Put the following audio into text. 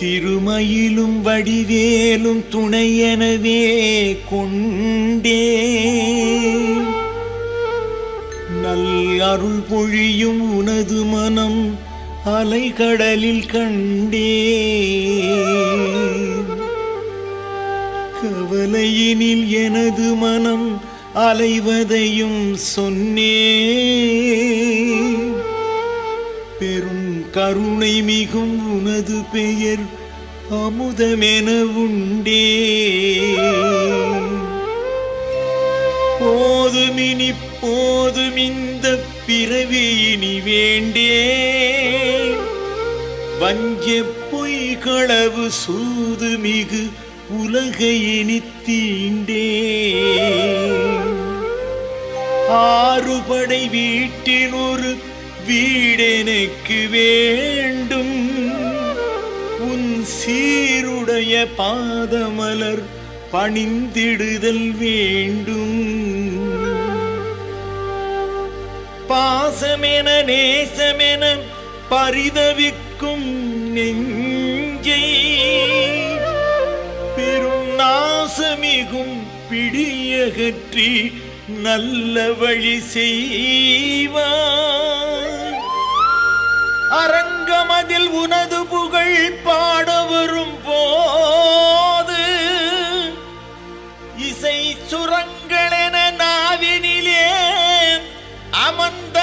திருமயிலும் வடிவேலும் துணையெனவே கொண்டே. நல் அருள் பொழியும் உனது மனம் அலைகடலில் கண்டே. கவலையினில் எனது மனம் அலைவதையும் சொன்னே. கருணை மிகும் உனது பெயர் அமுதமென உண்டே. போதுமினி போதும் இந்த இனி வேண்டே. வஞ்ச பொய்களவு சூது மிகு உலகையினி தீண்டே. ஆறுபடை வீட்டின் ஒரு வீடெனக்கு வேண்டும். உன் சீருடைய பாதமலர் பணிந்திடுதல் வேண்டும். பாசமென நேசமென பரிதவிக்கும் நெஞ்சை. பெரும் நாசமிகும் பிடியகற்றி நல்ல வழி செய்வாய். மதில் உனது புகழ் பாட வரும் போது இசை சுரங்களென நாவினிலே அமர்ந்த